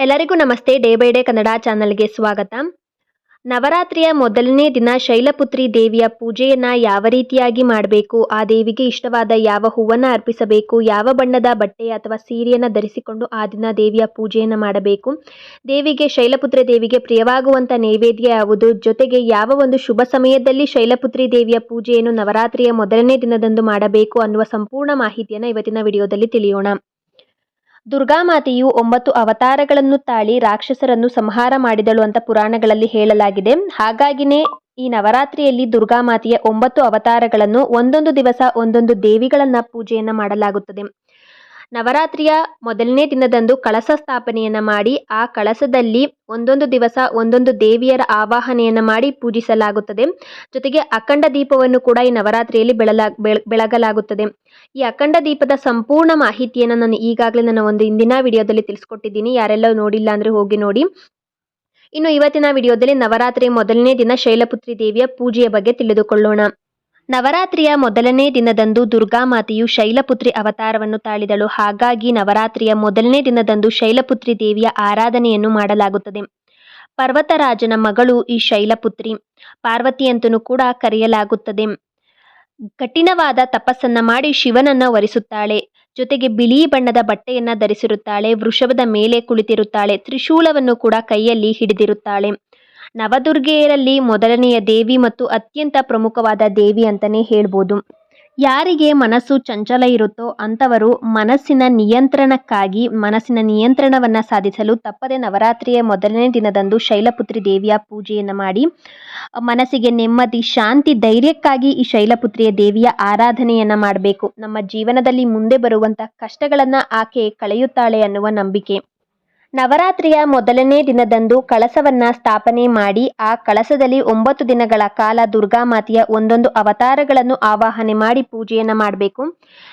ಎಲ್ಲರಿಗೂ ನಮಸ್ತೆ. Day by day Kannada ಚಾನಲ್ಗೆ ಸ್ವಾಗತ. ನವರಾತ್ರಿಯ ಮೊದಲನೇ ದಿನ ಶೈಲಪುತ್ರಿ ದೇವಿಯ ಪೂಜೆಯನ್ನು ಯಾವ ರೀತಿಯಾಗಿ ಮಾಡಬೇಕು, ಆ ದೇವಿಗೆ ಇಷ್ಟವಾದ ಯಾವ ಹೂವನ್ನು ಅರ್ಪಿಸಬೇಕು, ಯಾವ ಬಣ್ಣದ ಬಟ್ಟೆ ಅಥವಾ ಸೀರೆಯನ್ನು ಧರಿಸಿಕೊಂಡು ಆ ದಿನ ದೇವಿಯ ಪೂಜೆಯನ್ನು ಮಾಡಬೇಕು, ದೇವಿಗೆ ಶೈಲಪುತ್ರಿ ದೇವಿಗೆ ಪ್ರಿಯವಾಗುವಂಥ ನೈವೇದ್ಯ ಯಾವುದು, ಜೊತೆಗೆ ಯಾವ ಒಂದು ಶುಭ ಸಮಯದಲ್ಲಿ ಶೈಲಪುತ್ರಿ ದೇವಿಯ ಪೂಜೆಯನ್ನು ನವರಾತ್ರಿಯ ಮೊದಲನೇ ದಿನದಂದು ಮಾಡಬೇಕು ಅನ್ನುವ ಸಂಪೂರ್ಣ ಮಾಹಿತಿಯನ್ನು ಇವತ್ತಿನ ವಿಡಿಯೋದಲ್ಲಿ ತಿಳಿಯೋಣ. ದುರ್ಗಾಮಾತೆಯು ಒಂಬತ್ತು ಅವತಾರಗಳನ್ನು ತಾಳಿ ರಾಕ್ಷಸರನ್ನು ಸಂಹಾರ ಮಾಡಿದಳು ಅಂತ ಪುರಾಣಗಳಲ್ಲಿ ಹೇಳಲಾಗಿದೆ. ಹಾಗಾಗಿನೇ ಈ ನವರಾತ್ರಿಯಲ್ಲಿ ದುರ್ಗಾಮಾತೆಯ ಒಂಬತ್ತು ಅವತಾರಗಳನ್ನು ಒಂದೊಂದು ದಿವಸ ಒಂದೊಂದು ದೇವಿಗಳನ್ನ ಪೂಜೆಯನ್ನ ಮಾಡಲಾಗುತ್ತದೆ. ನವರಾತ್ರಿಯ ಮೊದಲನೇ ದಿನದಂದು ಕಳಸ ಸ್ಥಾಪನೆಯನ್ನ ಮಾಡಿ, ಆ ಕಳಸದಲ್ಲಿ ಒಂದೊಂದು ದಿವಸ ಒಂದೊಂದು ದೇವಿಯರ ಆವಾಹನೆಯನ್ನು ಮಾಡಿ ಪೂಜಿಸಲಾಗುತ್ತದೆ. ಜೊತೆಗೆ ಅಖಂಡ ದೀಪವನ್ನು ಕೂಡ ಈ ನವರಾತ್ರಿಯಲ್ಲಿ ಬೆಳಗಲಾಗುತ್ತದೆ. ಈ ಅಖಂಡ ದೀಪದ ಸಂಪೂರ್ಣ ಮಾಹಿತಿಯನ್ನು ನಾನು ಈಗಾಗಲೇ ನನ್ನ ಒಂದು ಇಂದಿನ ವಿಡಿಯೋದಲ್ಲಿ ತಿಳಿಸ್ಕೊಟ್ಟಿದ್ದೀನಿ. ಯಾರೆಲ್ಲ ನೋಡಿಲ್ಲ ಅಂದರೆ ಹೋಗಿ ನೋಡಿ. ಇನ್ನು ಇವತ್ತಿನ ವಿಡಿಯೋದಲ್ಲಿ ನವರಾತ್ರಿ ಮೊದಲನೇ ದಿನ ಶೈಲಪುತ್ರಿ ದೇವಿಯ ಪೂಜೆಯ ಬಗ್ಗೆ ತಿಳಿದುಕೊಳ್ಳೋಣ. ನವರಾತ್ರಿಯ ಮೊದಲನೇ ದಿನದಂದು ದುರ್ಗಾಮಾತೆಯು ಶೈಲಪುತ್ರಿ ಅವತಾರವನ್ನು ತಾಳಿದಳು. ಹಾಗಾಗಿ ನವರಾತ್ರಿಯ ಮೊದಲನೇ ದಿನದಂದು ಶೈಲಪುತ್ರಿ ದೇವಿಯ ಆರಾಧನೆಯನ್ನು ಮಾಡಲಾಗುತ್ತದೆ. ಪರ್ವತರಾಜನ ಮಗಳು ಈ ಶೈಲಪುತ್ರಿ ಪಾರ್ವತಿ ಅಂತಲೂ ಕೂಡ ಕರೆಯಲಾಗುತ್ತದೆ. ಕಠಿಣವಾದ ತಪಸ್ಸನ್ನ ಮಾಡಿ ಶಿವನನ್ನ ವರಿಸುತ್ತಾಳೆ. ಜೊತೆಗೆ ಬಿಳಿ ಬಣ್ಣದ ಬಟ್ಟೆಯನ್ನ ಧರಿಸಿರುತ್ತಾಳೆ. ವೃಷಭದ ಮೇಲೆ ಕುಳಿತಿರುತ್ತಾಳೆ. ತ್ರಿಶೂಲವನ್ನು ಕೂಡ ಕೈಯಲ್ಲಿ ಹಿಡಿದಿರುತ್ತಾಳೆ. ನವದುರ್ಗೆಯರಲ್ಲಿ ಮೊದಲನೆಯ ದೇವಿ ಮತ್ತು ಅತ್ಯಂತ ಪ್ರಮುಖವಾದ ದೇವಿ ಅಂತಲೇ ಹೇಳ್ಬೋದು. ಯಾರಿಗೆ ಮನಸ್ಸು ಚಂಚಲ ಇರುತ್ತೋ ಅಂಥವರು ಮನಸ್ಸಿನ ನಿಯಂತ್ರಣಕ್ಕಾಗಿ, ಮನಸ್ಸಿನ ನಿಯಂತ್ರಣವನ್ನು ಸಾಧಿಸಲು ತಪ್ಪದೆ ನವರಾತ್ರಿಯ ಮೊದಲನೇ ದಿನದಂದು ಶೈಲಪುತ್ರಿ ದೇವಿಯ ಪೂಜೆಯನ್ನು ಮಾಡಿ, ಮನಸ್ಸಿಗೆ ನೆಮ್ಮದಿ, ಶಾಂತಿ, ಧೈರ್ಯಕ್ಕಾಗಿ ಈ ಶೈಲಪುತ್ರಿಯ ದೇವಿಯ ಆರಾಧನೆಯನ್ನು ಮಾಡಬೇಕು. ನಮ್ಮ ಜೀವನದಲ್ಲಿ ಮುಂದೆ ಬರುವಂಥ ಕಷ್ಟಗಳನ್ನು ಆಕೆ ಕಳೆಯುತ್ತಾಳೆ ಅನ್ನುವ ನಂಬಿಕೆ. ನವರಾತ್ರಿಯ ಮೊದಲನೇ ದಿನದಂದು ಕಳಸವನ್ನ ಸ್ಥಾಪನೆ ಮಾಡಿ, ಆ ಕಳಸದಲ್ಲಿ ಒಂಬತ್ತು ದಿನಗಳ ಕಾಲ ದುರ್ಗಾಮಾತೆಯ ಒಂದೊಂದು ಅವತಾರಗಳನ್ನು ಆವಾಹನೆ ಮಾಡಿ ಪೂಜೆಯನ್ನು ಮಾಡಬೇಕು.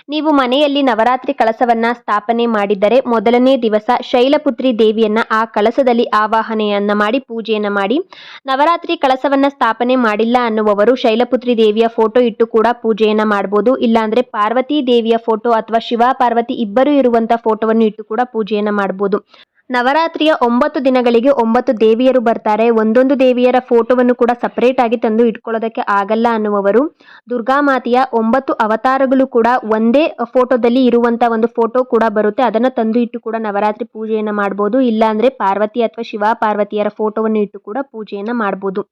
ನೀವು ಮನೆಯಲ್ಲಿ ನವರಾತ್ರಿ ಕಳಸವನ್ನ ಸ್ಥಾಪನೆ ಮಾಡಿದ್ದರೆ ಮೊದಲನೇ ದಿವಸ ಶೈಲಪುತ್ರಿ ದೇವಿಯನ್ನ ಆ ಕಳಸದಲ್ಲಿ ಆವಾಹನೆಯನ್ನ ಮಾಡಿ ಪೂಜೆಯನ್ನು ಮಾಡಿ. ನವರಾತ್ರಿ ಕಳಸವನ್ನ ಸ್ಥಾಪನೆ ಮಾಡಿಲ್ಲ ಅನ್ನುವವರು ಶೈಲಪುತ್ರಿ ದೇವಿಯ ಫೋಟೋ ಇಟ್ಟು ಕೂಡ ಪೂಜೆಯನ್ನು ಮಾಡಬಹುದು ಇಲ್ಲಾಂದ್ರೆ ಪಾರ್ವತಿ ದೇವಿಯ ಫೋಟೋ ಅಥವಾ ಶಿವ ಪಾರ್ವತಿ ಇಬ್ಬರು ಇರುವಂತಹ ಫೋಟೋವನ್ನು ಇಟ್ಟು ಕೂಡ ಪೂಜೆಯನ್ನು ಮಾಡಬಹುದು ನವರಾತ್ರಿಯ ಒಂಬತ್ತು ದಿನಗಳಿಗೆ ಒಂಬತ್ತು ದೇವಿಯರು ಬರ್ತಾರೆ. ಒಂದೊಂದು ದೇವಿಯರ ಫೋಟೋವನ್ನು ಕೂಡ ಸಪರೇಟ್ ಆಗಿ ತಂದು ಇಟ್ಕೊಳ್ಳೋದಕ್ಕೆ ಆಗಲ್ಲ ಅನ್ನುವವರು. ದುರ್ಗಾಮಾತೆಯ ಒಂಬತ್ತು ಅವತಾರಗಳು ಕೂಡ ಒಂದೇ ಫೋಟೋದಲ್ಲಿ ಇರುವಂತ ಒಂದು ಫೋಟೋ ಕೂಡ ಬರುತ್ತೆ. ಅದನ್ನು ತಂದು ಇಟ್ಟು ಕೂಡ ನವರಾತ್ರಿ ಪೂಜೆಯನ್ನು ಮಾಡ್ಬೋದು. ಇಲ್ಲಾಂದ್ರೆ ಪಾರ್ವತಿ ಅಥವಾ ಶಿವ ಪಾರ್ವತಿಯರ ಫೋಟೋವನ್ನು ಇಟ್ಟು ಕೂಡ ಪೂಜೆಯನ್ನು ಮಾಡ್ಬೋದು.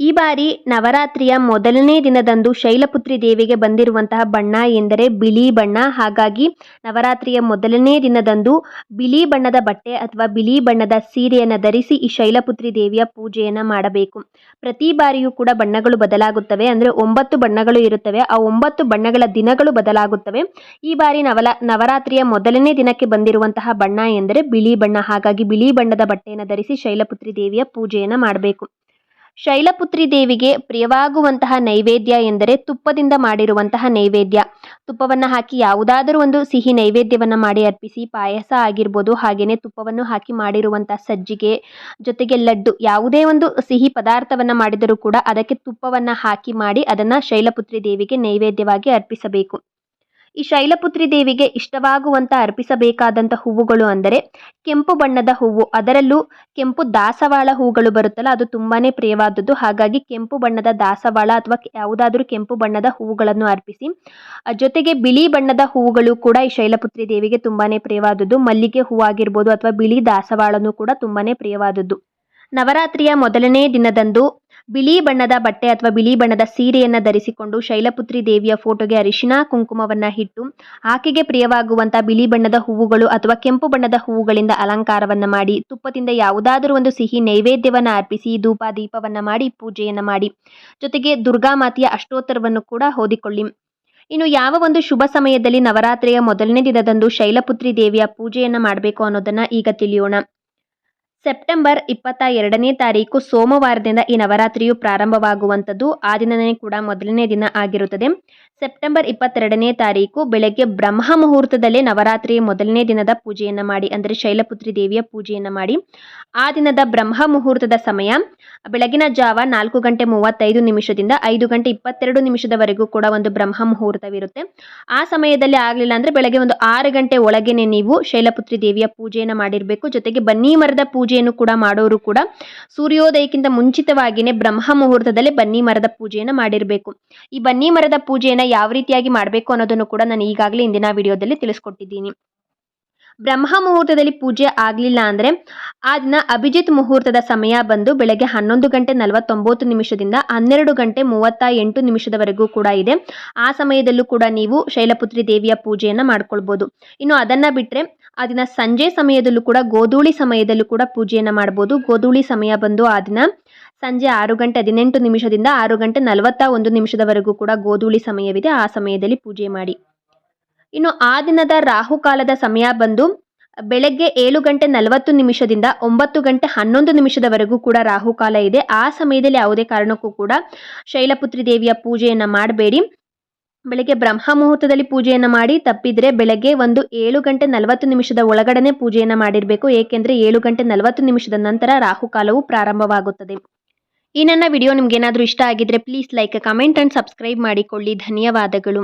ಈ ಬಾರಿ ನವರಾತ್ರಿಯ ಮೊದಲನೇ ದಿನದಂದು ಶೈಲಪುತ್ರಿ ದೇವಿಗೆ ಬಂದಿರುವಂತಹ ಬಣ್ಣ ಎಂದರೆ ಬಿಳಿ ಬಣ್ಣ. ಹಾಗಾಗಿ ನವರಾತ್ರಿಯ ಮೊದಲನೇ ದಿನದಂದು ಬಿಳಿ ಬಣ್ಣದ ಬಟ್ಟೆ ಅಥವಾ ಬಿಳಿ ಬಣ್ಣದ ಸೀರೆಯನ್ನು ಧರಿಸಿ ಈ ಶೈಲಪುತ್ರಿ ದೇವಿಯ ಪೂಜೆಯನ್ನು ಮಾಡಬೇಕು. ಪ್ರತಿ ಬಾರಿಯೂ ಕೂಡ ಬಣ್ಣಗಳು ಬದಲಾಗುತ್ತವೆ. ಅಂದರೆ ಒಂಬತ್ತು ಬಣ್ಣಗಳು ಇರುತ್ತವೆ. ಆ ಒಂಬತ್ತು ಬಣ್ಣಗಳ ದಿನಗಳು ಬದಲಾಗುತ್ತವೆ. ಈ ಬಾರಿ ನವಲ, ನವರಾತ್ರಿಯ ಮೊದಲನೇ ದಿನಕ್ಕೆ ಬಂದಿರುವಂತಹ ಬಣ್ಣ ಎಂದರೆ ಬಿಳಿ ಬಣ್ಣ. ಹಾಗಾಗಿ ಬಿಳಿ ಬಣ್ಣದ ಬಟ್ಟೆಯನ್ನು ಧರಿಸಿ ಶೈಲಪುತ್ರಿ ದೇವಿಯ ಪೂಜೆಯನ್ನು ಮಾಡಬೇಕು. ಶೈಲಪುತ್ರಿ ದೇವಿಗೆ ಪ್ರಿಯವಾಗುವಂತಹ ನೈವೇದ್ಯ ಎಂದರೆ ತುಪ್ಪದಿಂದ ಮಾಡಿರುವಂತಹ ನೈವೇದ್ಯ. ತುಪ್ಪವನ್ನು ಹಾಕಿ ಯಾವುದಾದರೂ ಒಂದು ಸಿಹಿ ನೈವೇದ್ಯವನ್ನು ಮಾಡಿ ಅರ್ಪಿಸಿ, ಪಾಯಸ ಆಗಿರ್ಬೋದು ಹಾಗೆಯೇ ತುಪ್ಪವನ್ನು ಹಾಕಿ ಮಾಡಿರುವಂಥ ಸಜ್ಜಿಗೆ, ಜೊತೆಗೆ ಲಡ್ಡು, ಯಾವುದೇ ಒಂದು ಸಿಹಿ ಪದಾರ್ಥವನ್ನು ಮಾಡಿದರೂ ಕೂಡ ಅದಕ್ಕೆ ತುಪ್ಪವನ್ನು ಹಾಕಿ ಮಾಡಿ ಅದನ್ನು ಶೈಲಪುತ್ರಿ ದೇವಿಗೆ ನೈವೇದ್ಯವಾಗಿ ಅರ್ಪಿಸಬೇಕು. ಈ ಶೈಲಪುತ್ರಿ ದೇವಿಗೆ ಇಷ್ಟವಾಗುವಂತ ಅರ್ಪಿಸಬೇಕಾದಂಥ ಹೂವುಗಳು ಅಂದರೆ ಕೆಂಪು ಬಣ್ಣದ ಹೂವು. ಅದರಲ್ಲೂ ಕೆಂಪು ದಾಸವಾಳ ಹೂಗಳು ಬರುತ್ತಲ್ಲ, ಅದು ತುಂಬಾನೇ ಪ್ರಿಯವಾದದ್ದು. ಹಾಗಾಗಿ ಕೆಂಪು ಬಣ್ಣದ ದಾಸವಾಳ ಅಥವಾ ಯಾವುದಾದ್ರೂ ಕೆಂಪು ಬಣ್ಣದ ಹೂವುಗಳನ್ನು ಅರ್ಪಿಸಿ. ಜೊತೆಗೆ ಬಿಳಿ ಬಣ್ಣದ ಹೂವುಗಳು ಕೂಡ ಈ ಶೈಲಪುತ್ರಿ ದೇವಿಗೆ ತುಂಬಾನೇ ಪ್ರಿಯವಾದದ್ದು. ಮಲ್ಲಿಗೆ ಹೂ ಆಗಿರ್ಬೋದು ಅಥವಾ ಬಿಳಿ ದಾಸವಾಳನೂ ಕೂಡ ತುಂಬಾನೇ ಪ್ರಿಯವಾದದ್ದು. ನವರಾತ್ರಿಯ ಮೊದಲನೇ ದಿನದಂದು ಬಿಳಿ ಬಣ್ಣದ ಬಟ್ಟೆ ಅಥವಾ ಬಿಳಿ ಬಣ್ಣದ ಸೀರೆಯನ್ನು ಧರಿಸಿಕೊಂಡು ಶೈಲಪುತ್ರಿ ದೇವಿಯ ಫೋಟೋಗೆ ಅರಿಶಿನ ಕುಂಕುಮವನ್ನ ಇಟ್ಟು, ಆಕೆಗೆ ಪ್ರಿಯವಾಗುವಂತ ಬಿಳಿ ಬಣ್ಣದ ಹೂವುಗಳು ಅಥವಾ ಕೆಂಪು ಬಣ್ಣದ ಹೂವುಗಳಿಂದ ಅಲಂಕಾರವನ್ನ ಮಾಡಿ, ತುಪ್ಪದಿಂದ ಯಾವುದಾದರೂ ಒಂದು ಸಿಹಿ ನೈವೇದ್ಯವನ್ನ ಅರ್ಪಿಸಿ ಧೂಪ ದೀಪವನ್ನ ಮಾಡಿ, ಪೂಜೆಯನ್ನ ಮಾಡಿ. ಜೊತೆಗೆ ದುರ್ಗಾಮಾತೆಯ ಅಷ್ಟೋತ್ತರವನ್ನು ಕೂಡ ಓದಿಕೊಳ್ಳಿ ಇನ್ನು ಯಾವ ಒಂದು ಶುಭ ಸಮಯದಲ್ಲಿ ನವರಾತ್ರಿಯ ಮೊದಲನೇ ದಿನದಂದು ಶೈಲಪುತ್ರಿ ದೇವಿಯ ಪೂಜೆಯನ್ನ ಮಾಡಬೇಕು ಅನ್ನೋದನ್ನ ಈಗ ತಿಳಿಯೋಣ. ಸೆಪ್ಟೆಂಬರ್ ಇಪ್ಪತ್ತ ಎರಡನೇ ತಾರೀಕು ಸೋಮವಾರದಿಂದ ಈ ನವರಾತ್ರಿಯು ಪ್ರಾರಂಭವಾಗುವಂಥದ್ದು. ಆ ದಿನನೇ ಕೂಡ ಮೊದಲನೇ ದಿನ ಆಗಿರುತ್ತದೆ. ಸೆಪ್ಟೆಂಬರ್ ಇಪ್ಪತ್ತೆರಡನೇ ತಾರೀಕು ಬೆಳಗ್ಗೆ ಬ್ರಹ್ಮ ಮುಹೂರ್ತದಲ್ಲೇ ನವರಾತ್ರಿಯ ಮೊದಲನೇ ದಿನದ ಪೂಜೆಯನ್ನು ಮಾಡಿ, ಅಂದರೆ ಶೈಲಪುತ್ರಿ ದೇವಿಯ ಪೂಜೆಯನ್ನು ಮಾಡಿ. ಆ ದಿನದ ಬ್ರಹ್ಮ ಮುಹೂರ್ತದ ಸಮಯ ಬೆಳಗಿನ ಜಾವ ನಾಲ್ಕು ಗಂಟೆ ಮೂವತ್ತೈದು ನಿಮಿಷದಿಂದ ಐದು ಗಂಟೆ ಇಪ್ಪತ್ತೆರಡು ನಿಮಿಷದವರೆಗೂ ಕೂಡ ಒಂದು ಬ್ರಹ್ಮ ಮುಹೂರ್ತವಿರುತ್ತೆ. ಆ ಸಮಯದಲ್ಲಿ ಆಗಲಿಲ್ಲ ಅಂದರೆ ಬೆಳಗ್ಗೆ ಒಂದು ಆರು ಗಂಟೆ ಒಳಗೇನೆ ನೀವು ಶೈಲಪುತ್ರಿ ದೇವಿಯ ಪೂಜೆಯನ್ನು ಮಾಡಿರಬೇಕು. ಜೊತೆಗೆ ಬನ್ನಿ ಮರದ ಪೂಜೆಯನ್ನು ಕೂಡ ಮಾಡೋರು ಕೂಡ ಸೂರ್ಯೋದಯಕ್ಕಿಂತ ಮುಂಚಿತವಾಗಿಯೇ ಬ್ರಹ್ಮ ಮುಹೂರ್ತದಲ್ಲಿ ಬನ್ನಿ ಮರದ ಪೂಜೆಯನ್ನು ಮಾಡಿರಬೇಕು. ಈ ಬನ್ನಿ ಮರದ ಪೂಜೆಯನ್ನು ಯಾವ ರೀತಿಯಾಗಿ ಮಾಡಬೇಕು ಅನ್ನೋದನ್ನು ಕೂಡ ನಾನು ಈಗಾಗಲೇ ಇಂದಿನ ವಿಡಿಯೋದಲ್ಲಿ ತಿಳಿಸ್ಕೊಟ್ಟಿದ್ದೀನಿ. ಬ್ರಹ್ಮ ಮುಹೂರ್ತದಲ್ಲಿ ಪೂಜೆ ಆಗಲಿಲ್ಲ ಅಂದರೆ ಆ ದಿನ ಅಭಿಜಿತ್ ಮುಹೂರ್ತದ ಸಮಯ ಬಂದು ಬೆಳಗ್ಗೆ ಹನ್ನೊಂದು ಗಂಟೆ ನಲವತ್ತೊಂಬತ್ತು ನಿಮಿಷದಿಂದ ಹನ್ನೆರಡು ಗಂಟೆ ಮೂವತ್ತ ಎಂಟು ನಿಮಿಷದವರೆಗೂ ಕೂಡ ಇದೆ. ಆ ಸಮಯದಲ್ಲೂ ಕೂಡ ನೀವು ಶೈಲಪುತ್ರಿ ದೇವಿಯ ಪೂಜೆಯನ್ನು ಮಾಡ್ಕೊಳ್ಬೋದು. ಇನ್ನು ಅದನ್ನು ಬಿಟ್ಟರೆ ಆ ದಿನ ಸಂಜೆ ಸಮಯದಲ್ಲೂ ಕೂಡ, ಗೋಧೂಳಿ ಸಮಯದಲ್ಲೂ ಕೂಡ ಪೂಜೆಯನ್ನು ಮಾಡ್ಬೋದು. ಗೋಧೂಳಿ ಸಮಯ ಬಂದು ಆ ದಿನ ಸಂಜೆ ಆರು ಗಂಟೆ ಹದಿನೆಂಟು ನಿಮಿಷದಿಂದ ಆರು ಗಂಟೆ ನಲವತ್ತ ಒಂದು ನಿಮಿಷದವರೆಗೂ ಕೂಡ ಗೋಧೂಳಿ ಸಮಯವಿದೆ. ಆ ಸಮಯದಲ್ಲಿ ಪೂಜೆ ಮಾಡಿ. ಇನ್ನು ಆ ದಿನದ ರಾಹುಕಾಲದ ಸಮಯ ಬಂದು ಬೆಳಗ್ಗೆ ಏಳು ಗಂಟೆ ನಲವತ್ತು ನಿಮಿಷದಿಂದ ಒಂಬತ್ತು ಗಂಟೆ ಹನ್ನೊಂದು ನಿಮಿಷದವರೆಗೂ ಕೂಡ ರಾಹುಕಾಲ ಇದೆ. ಆ ಸಮಯದಲ್ಲಿ ಯಾವುದೇ ಕಾರಣಕ್ಕೂ ಕೂಡ ಶೈಲಪುತ್ರಿ ದೇವಿಯ ಪೂಜೆಯನ್ನು ಮಾಡಬೇಡಿ. ಬೆಳಗ್ಗೆ ಬ್ರಹ್ಮ ಮುಹೂರ್ತದಲ್ಲಿ ಪೂಜೆಯನ್ನು ಮಾಡಿ ತಪ್ಪಿದ್ರೆ ಬೆಳಗ್ಗೆ ಒಂದು ಏಳು ಗಂಟೆ ನಲವತ್ತು ನಿಮಿಷದ ಒಳಗಡೆ ಪೂಜೆಯನ್ನು ಮಾಡಿರಬೇಕು. ಏಕೆಂದರೆ ಏಳು ಗಂಟೆ ನಲವತ್ತು ನಿಮಿಷದ ನಂತರ ರಾಹುಕಾಲವು ಪ್ರಾರಂಭವಾಗುತ್ತದೆ. ಈ ನನ್ನ ವಿಡಿಯೋ ನಿಮಗೇನಾದರೂ ಇಷ್ಟ ಆಗಿದ್ರೆ please like comment and subscribe ಮಾಡಿಕೊಳ್ಳಿ. ಧನ್ಯವಾದಗಳು.